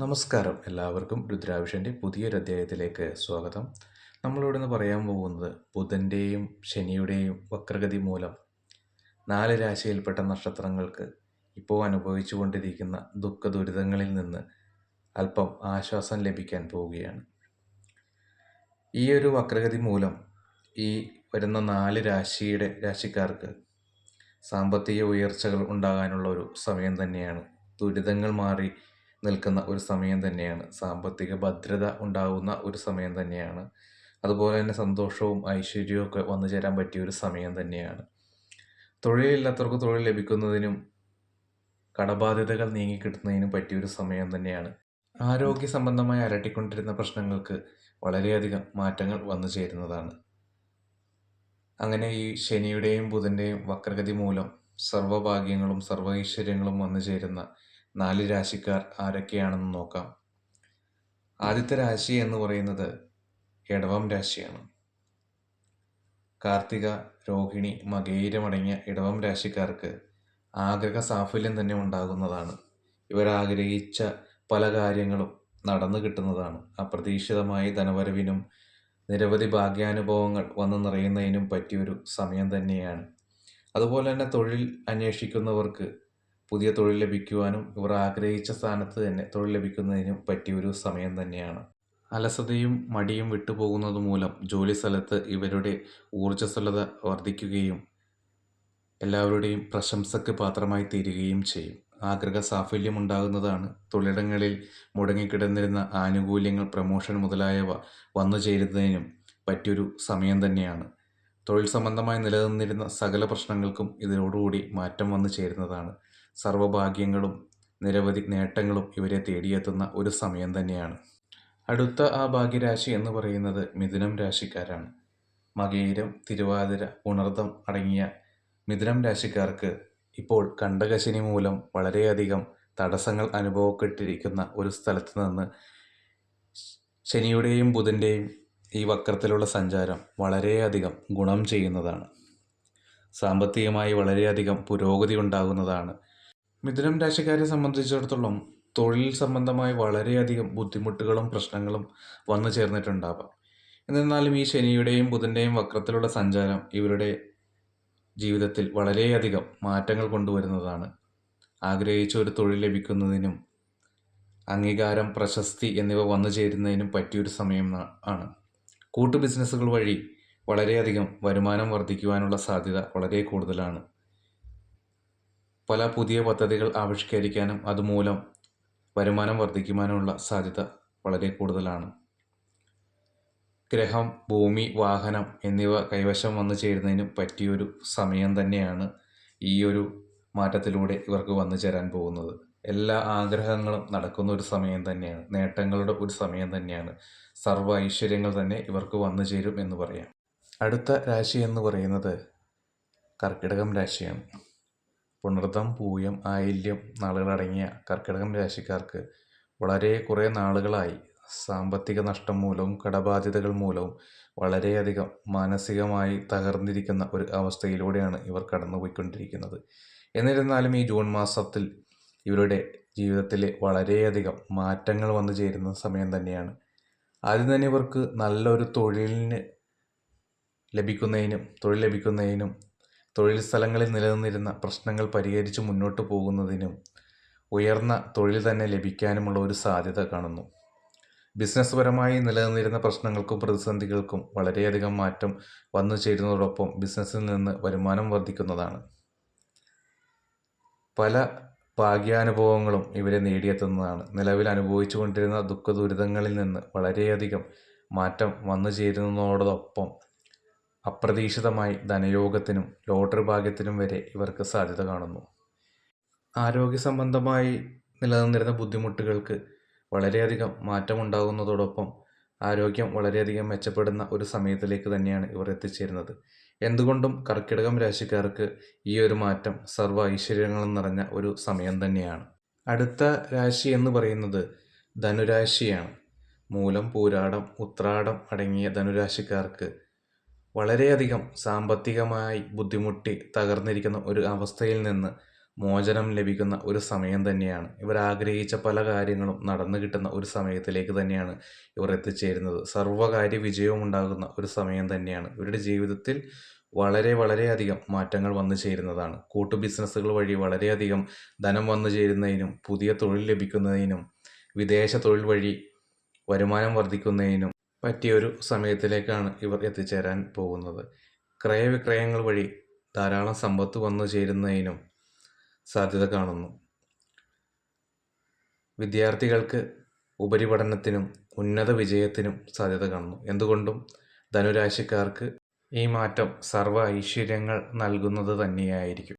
നമസ്കാരം. എല്ലാവർക്കും രുദ്രാവിഷന്റെ പുതിയൊരു അധ്യായത്തിലേക്ക് സ്വാഗതം. നമ്മളിവിടെ നിന്ന് പറയാൻ പോകുന്നത് ബുധന്റെയും ശനിയുടെയും വക്രഗതി മൂലം നാല് രാശിയിൽപ്പെട്ട നക്ഷത്രങ്ങൾക്ക് ഇപ്പോൾ അനുഭവിച്ചു കൊണ്ടിരിക്കുന്ന ദുഃഖ ദുരിതങ്ങളിൽ നിന്ന് അല്പം ആശ്വാസം ലഭിക്കാൻ പോവുകയാണ്. ഈ ഒരു വക്രഗതി മൂലം ഈ വരുന്ന നാല് രാശിയുടെ രാശിക്കാർക്ക് സാമ്പത്തിക ഉയർച്ചകൾ ഉണ്ടാകാനുള്ള ഒരു സമയം തന്നെയാണ്. ദുരിതങ്ങൾ മാറി നിൽക്കുന്ന ഒരു സമയം തന്നെയാണ്. സാമ്പത്തിക ഭദ്രത ഉണ്ടാകുന്ന ഒരു സമയം തന്നെയാണ്. അതുപോലെ തന്നെ സന്തോഷവും ഐശ്വര്യവും ഒക്കെ വന്നു ചേരാൻ പറ്റിയ ഒരു സമയം തന്നെയാണ്. തൊഴിലില്ലാത്തവർക്ക് തൊഴിൽ ലഭിക്കുന്നതിനും കടബാധ്യതകൾ നീങ്ങിക്കിട്ടുന്നതിനും പറ്റിയൊരു സമയം തന്നെയാണ്. ആരോഗ്യ സംബന്ധമായി അലട്ടിക്കൊണ്ടിരുന്ന പ്രശ്നങ്ങൾക്ക് വളരെയധികം മാറ്റങ്ങൾ വന്നു ചേരുന്നതാണ്. അങ്ങനെ ഈ ശനിയുടെയും ബുധന്റെയും വക്രഗതി മൂലം സർവഭാഗ്യങ്ങളും സർവ ഐശ്വര്യങ്ങളും വന്നു ചേരുന്ന നാല് രാശിക്കാർ ആരൊക്കെയാണെന്ന് നോക്കാം. ആദ്യത്തെ രാശി എന്ന് പറയുന്നത് ഇടവം രാശിയാണ്. കാർത്തിക രോഹിണി മകേരമടങ്ങിയ ഇടവം രാശിക്കാർക്ക് ആഗ്രഹ സാഫല്യം തന്നെ ഉണ്ടാകുന്നതാണ്. ഇവരാഗ്രഹിച്ച പല കാര്യങ്ങളും നടന്നു കിട്ടുന്നതാണ്. അപ്രതീക്ഷിതമായി ധനവരവിനും നിരവധി ഭാഗ്യാനുഭവങ്ങൾ വന്നു നിറയുന്നതിനും പറ്റിയൊരു സമയം തന്നെയാണ്. അതുപോലെ തന്നെ തൊഴിൽ അന്വേഷിക്കുന്നവർക്ക് പുതിയ തൊഴിൽ ലഭിക്കുവാനും ഇവർ ആഗ്രഹിച്ച സ്ഥാനത്ത് തന്നെ തൊഴിൽ ലഭിക്കുന്നതിനും പറ്റിയ ഒരു സമയം തന്നെയാണ്. അലസതയും മടിയും വിട്ടുപോകുന്നത് മൂലം ജോലി സ്ഥലത്ത് ഇവരുടെ ഊർജസ്വലത വർദ്ധിക്കുകയും എല്ലാവരുടെയും പ്രശംസക്ക് പാത്രമായി തീരുകയും ചെയ്യും. ആഗ്രഹ സാഫല്യം ഉണ്ടാകുന്നതാണ് തൊഴിലിടങ്ങളിൽ മുടങ്ങിക്കിടന്നിരുന്ന ആനുകൂല്യങ്ങൾ പ്രമോഷൻ മുതലായവ വന്നു ചേരുന്നതിനും പറ്റിയൊരു സമയം തന്നെയാണ്. തൊഴിൽ സംബന്ധമായി നിലനിന്നിരുന്ന സകല പ്രശ്നങ്ങൾക്കും ഇതിനോടുകൂടി മാറ്റം വന്നു ചേരുന്നതാണ്. സർവഭാഗ്യങ്ങളും നിരവധി നേട്ടങ്ങളും ഇവരെ തേടിയെത്തുന്ന ഒരു സമയം തന്നെയാണ്. അടുത്ത ആ ഭാഗ്യരാശി എന്ന് പറയുന്നത് മിഥുനം രാശിക്കാരാണ്. മകയിരം തിരുവാതിര ഉണർദം അടങ്ങിയ മിഥുനം രാശിക്കാർക്ക് ഇപ്പോൾ കണ്ടകശനി മൂലം വളരെയധികം തടസ്സങ്ങൾ അനുഭവപ്പെട്ടിരിക്കുന്ന ഒരു സ്ഥലത്ത് നിന്ന് ശനിയുടെയും ബുധന്റെയും ഈ വക്രത്തിലുള്ള സഞ്ചാരം വളരെയധികം ഗുണം ചെയ്യുന്നതാണ്. സാമ്പത്തികമായി വളരെയധികം പുരോഗതി ഉണ്ടാകുന്നതാണ് മിഥുനം രാശിക്കാരെ സംബന്ധിച്ചിടത്തോളം തൊഴിൽ സംബന്ധമായി വളരെയധികം ബുദ്ധിമുട്ടുകളും പ്രശ്നങ്ങളും വന്നു ചേർന്നിട്ടുണ്ടാവാം. എന്നിരുന്നാലും ഈ ശനിയുടെയും ബുധന്റെയും വക്രത്തിലുള്ള സഞ്ചാരം ഇവരുടെ ജീവിതത്തിൽ വളരെയധികം മാറ്റങ്ങൾ കൊണ്ടുവരുന്നതാണ്. ആഗ്രഹിച്ച ഒരു തൊഴിൽ ലഭിക്കുന്നതിനും അംഗീകാരം പ്രശസ്തി എന്നിവ വന്നു ചേരുന്നതിനും പറ്റിയൊരു സമയം ആണ്. കൂട്ടു ബിസിനസ്സുകൾ വഴി വളരെയധികം വരുമാനം വർദ്ധിക്കുവാനുള്ള സാധ്യത വളരെ കൂടുതലാണ്. പല പുതിയ പദ്ധതികൾ ആവിഷ്കരിക്കാനും അതുമൂലം വരുമാനം വർദ്ധിക്കുവാനുമുള്ള സാധ്യത വളരെ കൂടുതലാണ്. ഗ്രഹം ഭൂമി വാഹനം എന്നിവ കൈവശം വന്നു ചേരുന്നതിനും പറ്റിയൊരു സമയം തന്നെയാണ് ഈ ഒരു മാറ്റത്തിലൂടെ ഇവർക്ക് വന്നു ചേരാൻ പോകുന്നത്. എല്ലാ ആഗ്രഹങ്ങളും നടക്കുന്ന ഒരു സമയം തന്നെയാണ്. നേട്ടങ്ങളുടെ ഒരു സമയം തന്നെയാണ്. സർവ ഐശ്വര്യങ്ങൾ തന്നെ ഇവർക്ക് വന്നു ചേരും എന്ന് പറയാം. അടുത്ത രാശി എന്ന് പറയുന്നത് കർക്കിടകം രാശിയാണ്. പുണർദം പൂയം ആയില്യം നാളുകളടങ്ങിയ കർക്കിടകം രാശിക്കാർക്ക് വളരെ കുറേ നാളുകളായി സാമ്പത്തിക നഷ്ടം മൂലവും കടബാധ്യതകൾ മൂലവും വളരെയധികം മാനസികമായി തകർന്നിരിക്കുന്ന ഒരു അവസ്ഥയിലൂടെയാണ് ഇവർ കടന്നുപോയിക്കൊണ്ടിരിക്കുന്നത്. എന്നിരുന്നാലും ഈ ജൂൺ മാസത്തിൽ ഇവരുടെ ജീവിതത്തിൽ വളരെയധികം മാറ്റങ്ങൾ വന്നു ചേരുന്ന സമയം തന്നെയാണ്. ആദ്യം തന്നെ ഇവർക്ക് നല്ലൊരു തൊഴിലിന് ലഭിക്കുന്നതിനും തൊഴിൽ ലഭിക്കുന്നതിനും തൊഴിൽ സ്ഥലങ്ങളിൽ നിലനിന്നിരുന്ന പ്രശ്നങ്ങൾ പരിഹരിച്ച് മുന്നോട്ട് പോകുന്നതിനും ഉയർന്ന തൊഴിൽ തന്നെ ലഭിക്കാനുമുള്ള ഒരു സാധ്യത കാണുന്നു. ബിസിനസ് പരമായി നിലനിന്നിരുന്ന പ്രശ്നങ്ങൾക്കും പ്രതിസന്ധികൾക്കും വളരെയധികം മാറ്റം വന്നു ചേരുന്നതോടൊപ്പം ബിസിനസ്സിൽ നിന്ന് വരുമാനം വർദ്ധിക്കുന്നതാണ്. പല ഭാഗ്യാനുഭവങ്ങളും ഇവരെ നേടിയെത്തുന്നതാണ്. നിലവിൽ അനുഭവിച്ചുകൊണ്ടിരുന്ന ദുഃഖ ദുരിതങ്ങളിൽ നിന്ന് വളരെയധികം മാറ്റം വന്നു ചേരുന്നതോടൊപ്പം അപ്രതീക്ഷിതമായി ധനയോഗത്തിനും ലോട്ടറി ഭാഗ്യത്തിനും വരെ ഇവർക്ക് സാധ്യത കാണുന്നു. ആരോഗ്യ സംബന്ധമായി നിലനിന്നിരുന്ന ബുദ്ധിമുട്ടുകൾക്ക് വളരെയധികം മാറ്റമുണ്ടാകുന്നതോടൊപ്പം ആരോഗ്യം വളരെയധികം മെച്ചപ്പെടുന്ന ഒരു സമയത്തിലേക്ക് തന്നെയാണ് ഇവർ എത്തിച്ചേരുന്നത്. എന്തുകൊണ്ടും കർക്കിടകം രാശിക്കാർക്ക് ഈ ഒരു മാറ്റം സർവ ഐശ്വര്യങ്ങളും നിറഞ്ഞ ഒരു സമയം തന്നെയാണ്. അടുത്ത രാശി എന്ന് പറയുന്നത് ധനുരാശിയാണ്. മൂലം പൂരാടം ഉത്രാടം അടങ്ങിയ ധനുരാശിക്കാർക്ക് വളരെയധികം സാമ്പത്തികമായി ബുദ്ധിമുട്ടി തകർന്നിരിക്കുന്ന ഒരു അവസ്ഥയിൽ നിന്ന് മോചനം ലഭിക്കുന്ന ഒരു സമയം തന്നെയാണ്. ഇവർ ആഗ്രഹിച്ച പല കാര്യങ്ങളും നടന്നു കിട്ടുന്ന ഒരു സമയത്തിലേക്ക് തന്നെയാണ് ഇവർ എത്തിച്ചേരുന്നത്. സർവകാര്യ വിജയവും ഉണ്ടാകുന്ന ഒരു സമയം തന്നെയാണ്. ഇവരുടെ ജീവിതത്തിൽ വളരെ വളരെയധികം മാറ്റങ്ങൾ വന്നു ചേരുന്നതാണ്. കൂട്ടു ബിസിനസ്സുകൾ വഴി വളരെയധികം ധനം വന്നു ചേരുന്നതിനും പുതിയ തൊഴിൽ ലഭിക്കുന്നതിനും വിദേശ തൊഴിൽ വഴി വരുമാനം വർദ്ധിക്കുന്നതിനും പറ്റിയ ഒരു സമയത്തിലേക്കാണ് ഇവർ എത്തിച്ചേരാൻ പോകുന്നത്. ക്രയവിക്രയങ്ങൾ വഴി ധാരാളം സമ്പത്ത് വന്നു ചേരുന്നതിനും സാധ്യത കാണുന്നു. വിദ്യാർത്ഥികൾക്ക് ഉപരിപഠനത്തിനും ഉന്നത വിജയത്തിനും സാധ്യത കാണുന്നു. എന്തുകൊണ്ടും ധനുരാശിക്കാർക്ക് ഈ മാറ്റം സർവ ഐശ്വര്യങ്ങൾ നൽകുന്നത് തന്നെയായിരിക്കും.